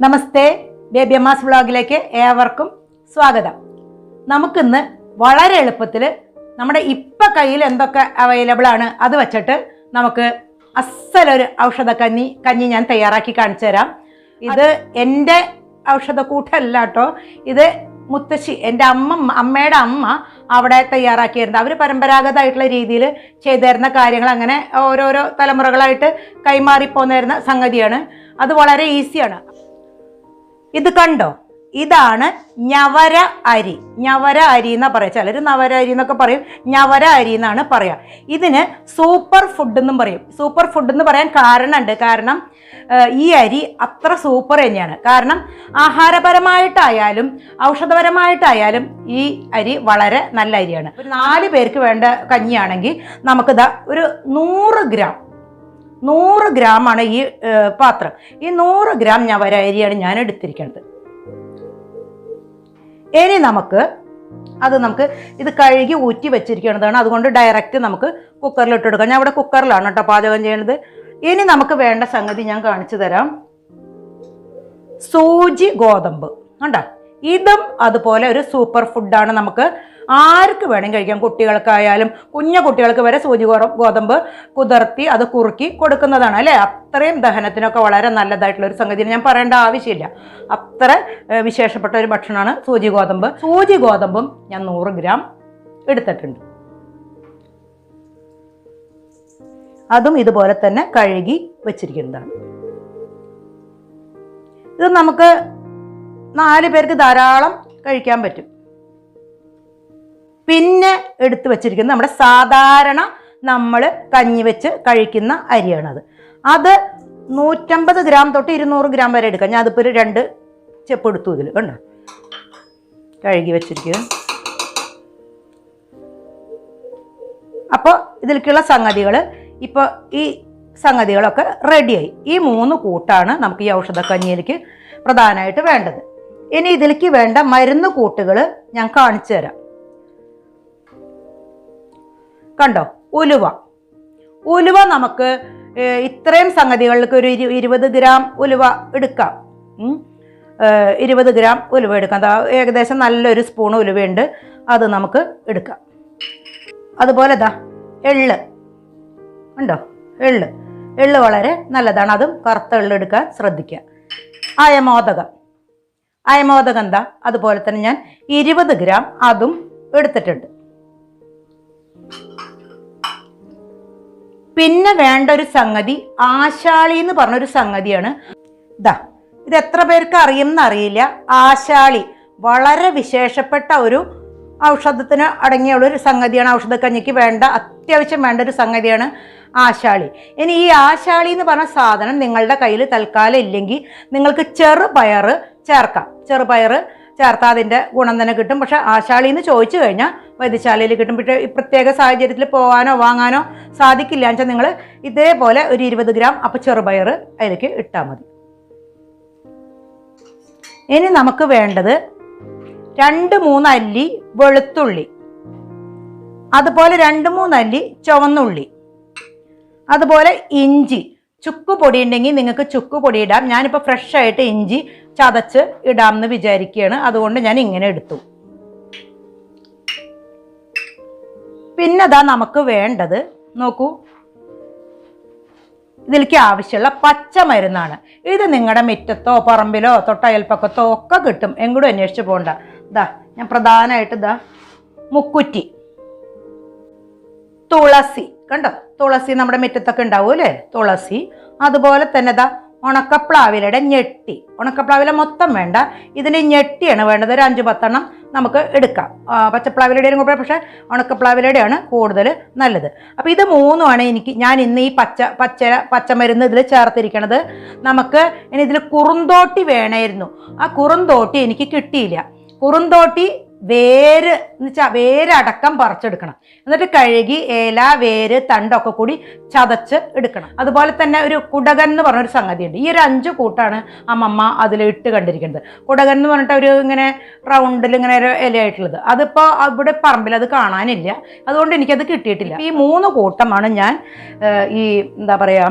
നമസ്തേ. Baby Amma's വ്ളോഗിലേക്ക് ഏവർക്കും സ്വാഗതം. നമുക്കിന്ന് വളരെ എളുപ്പത്തിൽ നമ്മുടെ ഇപ്പം കയ്യിൽ എന്തൊക്കെ അവൈലബിൾ ആണ് അത് വെച്ചിട്ട് നമുക്ക് അസലൊരു ഔഷധ കഞ്ഞി കഞ്ഞി ഞാൻ തയ്യാറാക്കി കാണിച്ചു തരാം. ഇത് എന്റെ ഔഷധക്കൂട്ടല്ല കേട്ടോ ഇത് മുത്തശ്ശി എന്റെ അമ്മ അമ്മയുടെ അമ്മ അവിടെ തയ്യാറാക്കിയിരുന്നത് അവർ പരമ്പരാഗതമായിട്ടുള്ള രീതിയിൽ ചെയ്തു തരുന്ന കാര്യങ്ങൾ അങ്ങനെ ഓരോരോ തലമുറകളായിട്ട് കൈമാറി കൈമാറിപ്പോന്നിരുന്ന സംഗതിയാണ്. അത് വളരെ ഈസിയാണ്. ഇത് കണ്ടോ? ഇതാണ് ഞവര അരി. ഞവര അരി എന്നാ പറയാ. ചിലർ നവര അരി എന്നൊക്കെ പറയും. ഞവര അരി എന്നാണ് പറയാ. ഇതിന് സൂപ്പർ ഫുഡ് എന്നും പറയും. സൂപ്പർ ഫുഡ് എന്ന് പറയാൻ കാരണമുണ്ട്. കാരണം ഈ അരി അത്ര സൂപ്പർ തന്നെയാണ്. കാരണം ആഹാരപരമായിട്ടായാലും ഔഷധപരമായിട്ടായാലും ഈ അരി വളരെ നല്ല അരിയാണ്. ഒരു നാല് പേർക്ക് വേണ്ട കഞ്ഞിയാണെങ്കിൽ നമുക്കിതാ ഒരു നൂറ് ഗ്രാം നൂറ് ഗ്രാമാണ് ഈ പാത്രം. ഈ നൂറ് ഗ്രാം ഞവര അരിയാണ് ഞാൻ എടുത്തിരിക്കുന്നത് ഇനി നമുക്ക് അത് നമുക്ക് ഇത് കഴുകി ഊറ്റി വെച്ചിരിക്കുന്നതാണ് അതുകൊണ്ട് ഡയറക്റ്റ് നമുക്ക് കുക്കറിൽ ഇട്ടെടുക്കാം ഞാൻ ഇവിടെ കുക്കറിലാണ് കേട്ടോ പാചകം ചെയ്യണത് ഇനി നമുക്ക് വേണ്ട സംഗതി ഞാൻ കാണിച്ചു തരാം. സൂചി ഗോതമ്പ്. കണ്ടോ? ഇതും അതുപോലെ ഒരു സൂപ്പർ ഫുഡാണ് നമുക്ക് ആർക്ക് വേണമെങ്കിൽ കഴിക്കാം. കുട്ടികൾക്കായാലും കുഞ്ഞു കുട്ടികൾക്ക് വരെ സൂചി ഗോതമ്പ് കുതിർത്തി അത് കുറുക്കി കൊടുക്കുന്നതാണ് അല്ലേ? അത്രയും ദഹനത്തിനൊക്കെ വളരെ നല്ലതായിട്ടുള്ള ഒരു സംഗതി ഞാൻ പറയേണ്ട ആവശ്യമില്ല. അത്ര വിശേഷപ്പെട്ട ഒരു ഭക്ഷണമാണ് സൂചി ഗോതമ്പ്. സൂചി ഗോതമ്പും ഞാൻ നൂറ് ഗ്രാം എടുത്തിട്ടുണ്ട്. അതും ഇതുപോലെ തന്നെ കഴുകി വെച്ചിരിക്കുന്നതാണ്. ഇത് നമുക്ക് നാല് പേർക്ക് ധാരാളം കഴിക്കാൻ പറ്റും. പിന്നെ എടുത്തു വച്ചിരിക്കുന്നത് നമ്മുടെ സാധാരണ നമ്മൾ കഞ്ഞി വെച്ച് കഴിക്കുന്ന അരിയാണത് അത്. നൂറ്റമ്പത് ഗ്രാം തൊട്ട് ഇരുന്നൂറ് ഗ്രാം വരെ എടുക്കാം. ഞാൻ അതിപ്പോൾ ഒരു രണ്ട് ചെപ്പ് എടുത്തു ഇതിൽ കണ്ടോ? കഴുകി വെച്ചിരിക്കുക അപ്പോൾ ഇതിലേക്കുള്ള സംഗതികൾ ഇപ്പോൾ ഈ സംഗതികളൊക്കെ റെഡിയായി. ഈ മൂന്ന് കൂട്ടാണ് നമുക്ക് ഈ ഔഷധക്കഞ്ഞിയിലേക്ക് പ്രധാനമായിട്ട് വേണ്ടത്. ഇനി ഇതിലേക്ക് വേണ്ട മരുന്ന് കൂട്ടുകൾ ഞാൻ കാണിച്ചു തരാം. കണ്ടോ? ഉലുവ. ഉലുവ നമുക്ക് ഇത്രയും സംഗതികൾക്ക് ഒരു ഇരു ഇരുപത് ഗ്രാം ഉലുവ എടുക്കാം. ഇരുപത് ഗ്രാം ഉലുവ എടുക്കാം. ഏകദേശം നല്ലൊരു സ്പൂൺ ഉലുവയുണ്ട്. അത് നമുക്ക് എടുക്കാം. അതുപോലെ ദാ എള്ള്. ഉണ്ടോ എള്ള്. എള്ള് വളരെ നല്ലതാണ്. അതും കറുത്ത എള്ള് എടുക്കാൻ ശ്രദ്ധിക്കുക. അയമോദകം. അയമോദകം എന്താ അതുപോലെ തന്നെ ഞാൻ ഇരുപത് ഗ്രാം അതും എടുത്തിട്ടുണ്ട്. പിന്നെ വേണ്ട ഒരു സംഗതി ആശാളി എന്ന് പറഞ്ഞൊരു സംഗതിയാണ്. ഇതാ ഇത് എത്ര പേർക്ക് അറിയുമെന്ന് അറിയില്ല ആശാളി വളരെ വിശേഷപ്പെട്ട ഒരു ഔഷധത്തിന് അടങ്ങിയുള്ള ഒരു സംഗതിയാണ്. ഔഷധക്കഞ്ഞിക്ക് വേണ്ട അത്യാവശ്യം വേണ്ട ഒരു സംഗതിയാണ് ആശാളി. ഇനി ഈ ആശാളി എന്ന് പറഞ്ഞ സാധനം നിങ്ങളുടെ കയ്യിൽ തൽക്കാലം ഇല്ലെങ്കിൽ നിങ്ങൾക്ക് ചെറുപയർ ചേർക്കാം. ചെറുപയർ ചേർത്താൽ അതിന്റെ ഗുണം തന്നെ കിട്ടും. പക്ഷെ ആശാളി എന്ന് ചോദിച്ചു കഴിഞ്ഞാൽ വൈദ്യശാലയിൽ കിട്ടും. പക്ഷേ ഈ പ്രത്യേക സാഹചര്യത്തിൽ പോകാനോ വാങ്ങാനോ സാധിക്കില്ല വെച്ചാൽ നിങ്ങൾ ഇതേപോലെ ഒരു ഇരുപത് ഗ്രാം അപ്പം ചെറുപയർ അതിലേക്ക് ഇട്ടാൽ മതി. ഇനി നമുക്ക് വേണ്ടത് രണ്ട് മൂന്ന് അല്ലി വെളുത്തുള്ളി. അതുപോലെ രണ്ട് മൂന്ന് അല്ലി ചുവന്നുള്ളി. അതുപോലെ ഇഞ്ചി. ചുക്ക് പൊടി ഉണ്ടെങ്കിൽ നിങ്ങൾക്ക് ചുക്ക് പൊടി ഇടാം. ഞാനിപ്പോൾ ഫ്രഷ് ആയിട്ട് ഇഞ്ചി ചതച്ച് ഇടാം എന്ന് വിചാരിക്കുകയാണ്. അതുകൊണ്ട് ഞാൻ ഇങ്ങനെ എടുത്തു. പിന്നെ അതാ നമുക്ക് വേണ്ടത് നോക്കൂ. ഇതിലേക്ക് ആവശ്യമുള്ള പച്ചമരുന്നാണ്. ഇത് നിങ്ങളുടെ മുറ്റത്തോ പറമ്പിലോ തൊട്ടയൽപ്പക്കത്തോ ഒക്കെ കിട്ടും. എങ്ങോട്ടും അന്വേഷിച്ച് പോകണ്ട ഇതാ ഞാൻ പ്രധാനമായിട്ട് ഇതാ മുക്കുറ്റി. തുളസി. കണ്ടോ? തുളസി നമ്മുടെ മുറ്റത്തൊക്കെ ഉണ്ടാവും അല്ലേ തുളസി. അതുപോലെ തന്നെ ഇതാ ഉണക്കപ്ലാവിലയുടെ ഞെട്ടി. ഉണക്കപ്ലാവില മൊത്തം വേണ്ട. ഇതിന് ഞെട്ടിയാണ് വേണ്ടത്. ഒരു അഞ്ച് പത്തെണ്ണം നമുക്ക് എടുക്കാം. പച്ചപ്ലാവിലയുടെയും കൂടെ പക്ഷേ ഉണക്കപ്ലാവിലയുടെയാണ് കൂടുതൽ നല്ലത്. അപ്പോൾ ഇത് മൂന്നുമാണ് എനിക്ക് ഞാൻ ഇന്ന് ഈ പച്ച പച്ച പച്ചമരുന്ന് ഇതിൽ ചേർത്തിരിക്കണത്. നമുക്ക് ഇനി ഇതിൽ കുറുന്തോട്ടി വേണമായിരുന്നു. ആ കുറുന്തോട്ടി എനിക്ക് കിട്ടിയില്ല. കുറുന്തോട്ടി വേര് എന്ന് വെച്ചാൽ വേരടക്കം പറിച്ചെടുക്കണം. എന്നിട്ട് കഴുകി ഏല വേര് തണ്ടൊക്കെ കൂടി ചതച്ച് എടുക്കണം. അതുപോലെ തന്നെ ഒരു കുടകൻ എന്ന് പറഞ്ഞൊരു സംഗതിയുണ്ട്. ഈ ഒരു അഞ്ച് കൂട്ടാണ് അമ്മമ്മ അതിൽ ഇട്ട് കണ്ടിരിക്കുന്നത്. കുടകൻ എന്ന് പറഞ്ഞിട്ട് ഒരു ഇങ്ങനെ റൗണ്ടിൽ ഇങ്ങനെ ഒരു ഇലയായിട്ടുള്ളത്. അതിപ്പോൾ ഇവിടെ പറമ്പിൽ അത് കാണാനില്ല. അതുകൊണ്ട് എനിക്കത് കിട്ടിയിട്ടില്ല. ഈ മൂന്ന് കൂട്ടമാണ് ഞാൻ ഈ എന്താ പറയുക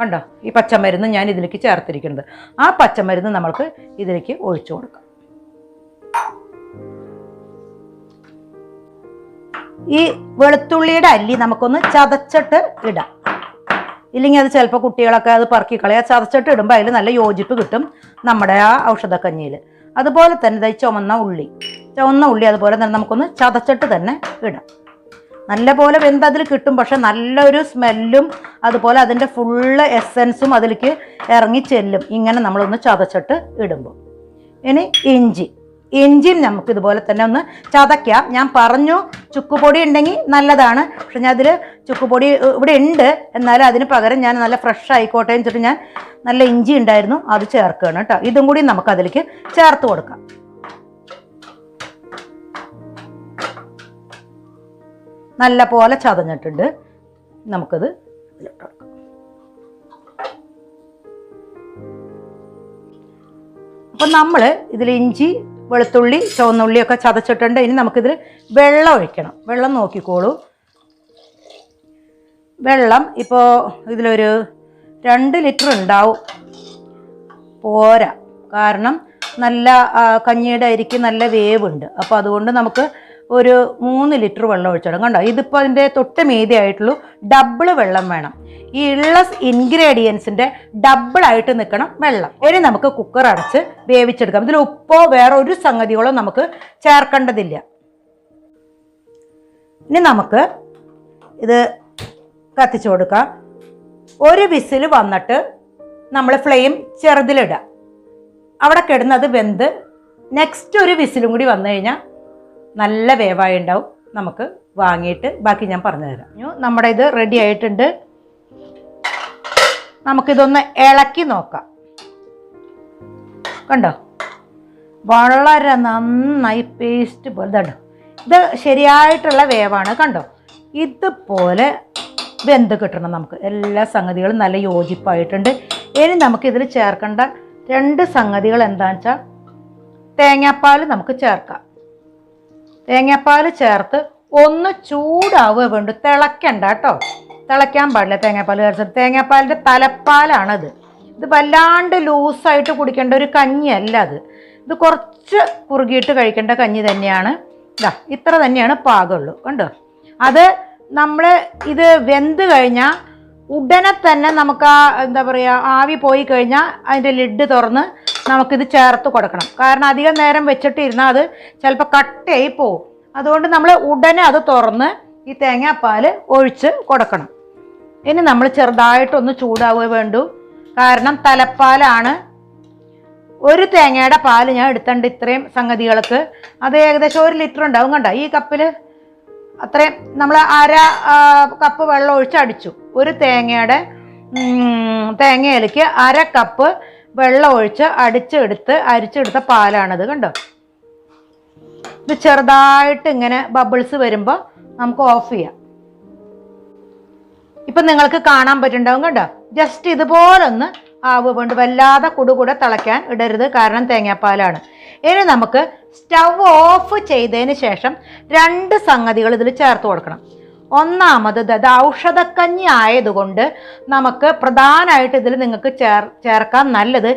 കണ്ടോ? ഈ പച്ചമരുന്ന് ഞാൻ ഇതിലേക്ക് ചേർത്തിരിക്കുന്നത്. ആ പച്ചമരുന്ന് നമ്മൾക്ക് ഇതിലേക്ക് ഒഴിച്ചു കൊടുക്കാം. ഈ വെളുത്തുള്ളിയുടെ അല്ലി നമുക്കൊന്ന് ചതച്ചിട്ട് ഇടാം. ഇല്ലെങ്കിൽ അത് ചിലപ്പോൾ കുട്ടികളൊക്കെ അത് പറക്കി കളയാ. ചതച്ചിട്ട് ഇടുമ്പോൾ അതിൽ നല്ല യോജിപ്പ് കിട്ടും നമ്മുടെ ആ ഔഷധക്കഞ്ഞിയിൽ അതുപോലെ തന്നെ ഇതായി ചുമന്ന ഉള്ളി. ചുവന്ന ഉള്ളി അതുപോലെ തന്നെ നമുക്കൊന്ന് ചതച്ചിട്ട് തന്നെ ഇടാം. നല്ല പോലെ വെന്ത് അതിൽ കിട്ടും. പക്ഷെ നല്ലൊരു സ്മെല്ലും അതുപോലെ അതിന്റെ ഫുള്ള് എസൻസും അതിലേക്ക് ഇറങ്ങി ചെല്ലും. ഇങ്ങനെ നമ്മളൊന്ന് ചതച്ചിട്ട് ഇടുമ്പോൾ. ഇനി ഇഞ്ചി. ഇഞ്ചിയും നമുക്ക് ഇതുപോലെ തന്നെ ഒന്ന് ചതയ്ക്കാം. ഞാൻ പറഞ്ഞു ചുക്കുപൊടി ഉണ്ടെങ്കിൽ നല്ലതാണ്. പക്ഷെ ഞാൻ അതിൽ ചുക്കുപൊടി ഇവിടെ ഉണ്ട്. എന്നാലും അതിന് പകരം ഞാൻ നല്ല ഫ്രഷ് ആയിക്കോട്ടെ എന്ന് ഞാൻ നല്ല ഇഞ്ചി ഉണ്ടായിരുന്നു. അത് ചേർക്കുകയാണ് കേട്ടോ. ഇതും കൂടി നമുക്ക് അതിലേക്ക് ചേർത്ത് കൊടുക്കാം. നല്ല പോലെ ചതഞ്ഞിട്ടുണ്ട്. നമുക്കത് അപ്പം നമ്മൾ ഇതിൽ ഇഞ്ചി വെളുത്തുള്ളി ചുവന്നുള്ളിയൊക്കെ ചതച്ചിട്ടുണ്ട്. ഇനി നമുക്കിതിൽ വെള്ളം ഒഴിക്കണം. വെള്ളം നോക്കിക്കോളൂ. വെള്ളം ഇപ്പോൾ ഇതിലൊരു രണ്ട് ലിറ്റർ ഉണ്ടാവും. പോരാ. കാരണം നല്ല കഞ്ഞിയുടെ അരിക്ക് നല്ല വേവുണ്ട്. അപ്പോൾ അതുകൊണ്ട് നമുക്ക് ഒരു മൂന്ന് ലിറ്റർ വെള്ളം ഒഴിച്ചിടും കണ്ടോ? ഇതിപ്പോൾ അതിന്റെ തൊട്ട് മീതിയായിട്ടുള്ളൂ ഡബിൾ വെള്ളം വേണം. ഈ ഉള്ള ഇൻഗ്രീഡിയൻസിന്റെ ഡബിളായിട്ട് നിൽക്കണം വെള്ളം. ഇനി നമുക്ക് കുക്കർ അടച്ച് വേവിച്ചെടുക്കാം. ഇതിൽ ഉപ്പോ വേറെ ഒരു സംഗതികളോ നമുക്ക് ചേർക്കേണ്ടതില്ല. ഇനി നമുക്ക് ഇത് കത്തിച്ചു കൊടുക്കാം. ഒരു വിസിൽ വന്നിട്ട് നമ്മൾ ഫ്ലെയിം ചെറുതിലിടുക. അവിടെ കിടന്നത് വെന്ത് നെക്സ്റ്റ് ഒരു വിസിലും കൂടി വന്നു കഴിഞ്ഞാൽ നല്ല വേവായി ഉണ്ടാവും നമുക്ക് വാങ്ങിയിട്ട് ബാക്കി ഞാൻ പറഞ്ഞു തരാം. നമ്മുടെ ഇത് റെഡി ആയിട്ടുണ്ട്. നമുക്കിതൊന്ന് ഇളക്കി നോക്കാം. കണ്ടോ? വളരെ നന്നായി പേസ്റ്റ് പോലെ. തണ്ടോ ഇത് ശരിയായിട്ടുള്ള വേവാണ്. കണ്ടോ? ഇതുപോലെ വെന്ത് കിട്ടണം നമുക്ക്. എല്ലാ സംഗതികളും നല്ല യോജിപ്പായിട്ടുണ്ട്. ഇനി നമുക്കിതിൽ ചേർക്കേണ്ട രണ്ട് സംഗതികൾ എന്താണെന്ന് വെച്ചാൽ തേങ്ങാപ്പാൽ നമുക്ക് ചേർക്കാം. തേങ്ങാപ്പാൽ ചേർത്ത് ഒന്ന് ചൂടാവുക വേണ്ടു. തിളക്കണ്ട കേട്ടോ. തിളയ്ക്കാൻ പാടില്ല തേങ്ങാപ്പാൽ ചേർത്ത്. തേങ്ങാപ്പാലിന്റെ തലപ്പാലാണത്. ഇത് വല്ലാണ്ട് ലൂസായിട്ട് കുടിക്കേണ്ട ഒരു കഞ്ഞിയല്ല അത്. ഇത് കുറച്ച് കുറുകിയിട്ട് കഴിക്കേണ്ട കഞ്ഞി തന്നെയാണ്. ഇതാ ഇത്ര തന്നെയാണ് പാകമുള്ളൂ. കണ്ടോ? അത് നമ്മൾ ഇത് വെന്ത് കഴിഞ്ഞാൽ ഉടനെ തന്നെ നമുക്ക് ആ എന്താ പറയുക ആവി പോയി കഴിഞ്ഞാൽ അതിന്റെ ലിഡ് തുറന്ന് നമുക്കിത് ചേർത്ത് കൊടുക്കണം. കാരണം അധികം നേരം വെച്ചിട്ടിരുന്നാൽ അത് ചിലപ്പോൾ കട്ടയായി പോവും അതുകൊണ്ട് നമ്മൾ ഉടനെ അത് തുറന്ന് ഈ തേങ്ങാപ്പാൽ ഒഴിച്ച് കൊടുക്കണം. ഇനി നമ്മൾ ചെറുതായിട്ടൊന്ന് ചൂടാവുക വേണ്ടു. കാരണം തലപ്പാലാണ്. ഒരു തേങ്ങയുടെ പാൽ ഞാൻ എടുത്തുണ്ട് ഇത്രയും സംഗതികൾക്ക്. അത് ഏകദേശം ഒരു ലിറ്റർ ഉണ്ടാവും കണ്ട? ഈ കപ്പിൽ അത്രയും നമ്മൾ അര കപ്പ് വെള്ളം ഒഴിച്ച് അടിച്ചു ഒരു തേങ്ങയുടെ തേങ്ങയിലേക്ക് അര കപ്പ് വെള്ളം ഒഴിച്ച് അടിച്ചെടുത്ത് അരിച്ചെടുത്ത പാലാണിത് കണ്ടോ? ഇത് ചെറുതായിട്ട് ഇങ്ങനെ ബബിൾസ് വരുമ്പോൾ നമുക്ക് ഓഫ് ചെയ്യാം. ഇപ്പം നിങ്ങൾക്ക് കാണാൻ പറ്റുന്നുണ്ടാവും കണ്ടോ? ജസ്റ്റ് ഇതുപോലൊന്ന് ആവ് കൊണ്ട് വല്ലാതെ കുടുകൂടെ തിളയ്ക്കാൻ ഇടരുത് കാരണം തേങ്ങാപ്പാലാണ്. ഇനി നമുക്ക് സ്റ്റൗ ഓഫ് ചെയ്തതിന് ശേഷം രണ്ട് സംഗതികൾ ഇതിൽ ചേർത്ത് കൊടുക്കണം. ഒന്നാമത് ഇത് ഔഷധക്കഞ്ഞി ആയതുകൊണ്ട് നമുക്ക് പ്രധാനമായിട്ട് ഇതിൽ നിങ്ങൾക്ക് ചേർ ചേർക്കാൻ നല്ലത്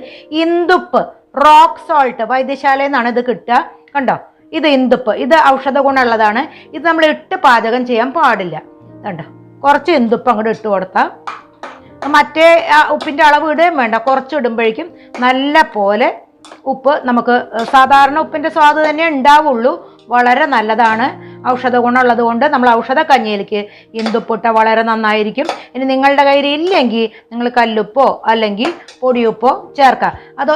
ഇന്ദുപ്പ് റോക്ക് സോൾട്ട് വൈദ്യശാലയിൽ നിന്നാണ് ഇത് കിട്ടുക. കണ്ടോ? ഇത് ഇന്ദുപ്പ്. ഇത് ഔഷധ ഗുണമുള്ളതാണ്. ഇത് നമ്മൾ ഇട്ട് പാചകം ചെയ്യാൻ പാടില്ല. കണ്ടോ? കുറച്ച് ഇന്ദുപ്പ് അങ്ങോട്ട് ഇട്ട് കൊടുത്താൽ മറ്റേ ഉപ്പിന്റെ അളവ് ഇടുകയും വേണ്ട. കുറച്ച് ഇടുമ്പോഴേക്കും നല്ല പോലെ ഉപ്പ് നമുക്ക് സാധാരണ ഉപ്പിന്റെ സ്വാദ് തന്നെ ഉണ്ടാവുള്ളൂ. വളരെ നല്ലതാണ്. ഔഷധ ഗുണമുള്ളത് കൊണ്ട് നമ്മൾ ഔഷധ കഞ്ഞിയിലേക്ക് ഇന്ദുപ്പിട്ട വളരെ നന്നായിരിക്കും. ഇനി നിങ്ങളുടെ കയ്യിൽ ഇല്ലെങ്കിൽ നിങ്ങൾ കല്ലുപ്പോ അല്ലെങ്കിൽ പൊടിയുപ്പോ ചേർക്കാം. അത്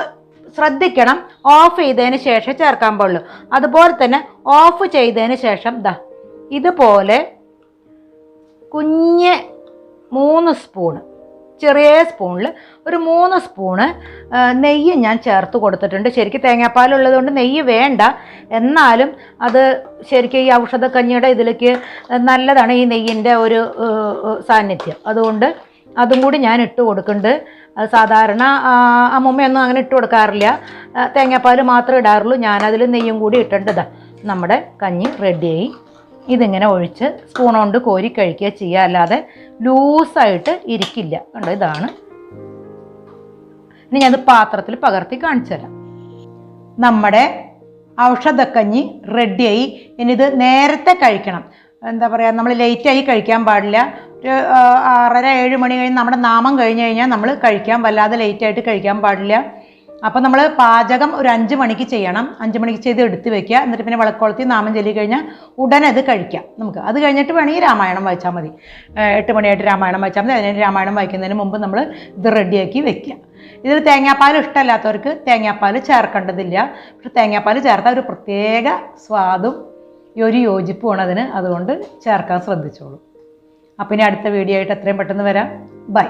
ശ്രദ്ധിക്കണം. ഓഫ് ചെയ്തതിന് ശേഷം ചേർക്കാൻ പാടുള്ളൂ. അതുപോലെ തന്നെ ഓഫ് ചെയ്തതിന് ശേഷം ദാ ഇതുപോലെ കുഞ്ഞ് മൂന്ന് സ്പൂണ് ചെറിയ സ്പൂണിൽ ഒരു മൂന്ന് സ്പൂണ് നെയ്യ് ഞാൻ ചേർത്ത് കൊടുത്തിട്ടുണ്ട്. ശരിക്കും തേങ്ങാപ്പാലുള്ളത് കൊണ്ട് നെയ്യ് വേണ്ട. എന്നാലും അത് ശരിക്കും ഈ ഔഷധക്കഞ്ഞിയുടെ ഇതിലേക്ക് നല്ലതാണ് ഈ നെയ്യിന്റെ ഒരു സാന്നിധ്യം. അതുകൊണ്ട് അതും കൂടി ഞാൻ ഇട്ട് കൊടുക്കുന്നുണ്ട്. സാധാരണ അമ്മൂമ്മയൊന്നും അങ്ങനെ ഇട്ട് കൊടുക്കാറില്ല. തേങ്ങാപ്പാൽ മാത്രമേ ഇടാറുള്ളൂ. ഞാനതിൽ നെയ്യും കൂടി ഇട്ടേണ്ടതാണ് നമ്മുടെ കഞ്ഞി റെഡിയായി ഇതിങ്ങനെ ഒഴിച്ച് സ്പൂൺ കൊണ്ട് കോരി കഴിക്കുക ചെയ്യുക. അല്ലാതെ ലൂസായിട്ട് ഇരിക്കില്ല. കണ്ടോ? ഇതാണ്. ഇനി ഞാനത് പാത്രത്തിൽ പകർത്തി കാണിച്ചു തരാം. നമ്മുടെ ഔഷധക്കഞ്ഞി റെഡിയായി. ഇനി ഇത് നേരത്തെ കഴിക്കണം. എന്താ പറയുക നമ്മൾ ലേറ്റായി കഴിക്കാൻ പാടില്ല. ഒരു ആറര ഏഴ് മണി കഴിഞ്ഞ് നമ്മുടെ നാമം കഴിഞ്ഞ് കഴിഞ്ഞാൽ നമ്മൾ കഴിക്കാൻ വല്ലാതെ ലേറ്റായിട്ട് കഴിക്കാൻ പാടില്ല. അപ്പോൾ നമ്മൾ പാചകം ഒരു അഞ്ച് മണിക്ക് ചെയ്യണം. അഞ്ച് മണിക്ക് ചെയ്ത് എടുത്ത് വെക്കുക. എന്നിട്ട് പിന്നെ വിളക്കുകൊളുത്തി നാമം ചൊല്ലി കഴിഞ്ഞാൽ ഉടനെ അത് കഴിക്കാം നമുക്ക്. അത് കഴിഞ്ഞിട്ട് വേണമെങ്കിൽ രാമായണം വായിച്ചാൽ മതി. എട്ട് മണിയായിട്ട് രാമായണം വായിച്ചാൽ മതി. അതിനായിട്ട് രാമായണം വായിക്കുന്നതിന് മുമ്പ് നമ്മൾ ഇത് റെഡിയാക്കി വെക്കുക. ഇതിൽ തേങ്ങാപ്പാൽ ഇഷ്ടമല്ലാത്തവർക്ക് തേങ്ങാപ്പാൽ ചേർക്കേണ്ടതില്ല. പക്ഷെ തേങ്ങാപ്പാൽ ചേർത്താൽ ഒരു പ്രത്യേക സ്വാദും ഒരു യോജിപ്പുമാണ് അതിന്. അതുകൊണ്ട് ചേർക്കാൻ ശ്രദ്ധിച്ചോളൂ. അപ്പം ഇനി അടുത്ത വീഡിയോ ആയിട്ട് എത്രയും പെട്ടെന്ന് വരാം. ബൈ.